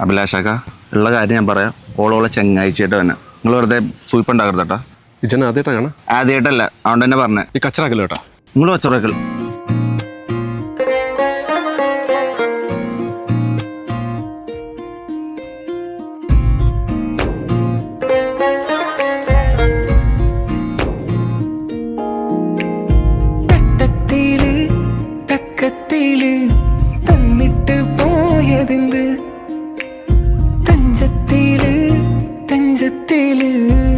അഭിലാഷക്ക ഉള്ള കാര്യം ഞാൻ പറയാം. ഓളോളെ ചെങ്ങാഴ്ചയായിട്ട് തന്നെ നിങ്ങൾ വെറുതെ സൂയിപ്പുണ്ടാകരുത് കേട്ടോ. ഇജന ആദ്യമായിട്ടാണ് കാണാം ആദ്യമായിട്ടല്ല അതുകൊണ്ട് തന്നെ പറഞ്ഞേ. ഈ കച്ചറാക്കല്ലോ കേട്ടോ? നിങ്ങൾ കച്ചറാക്കൽ തന്നിട്ട് പോയതെന്ത്? you.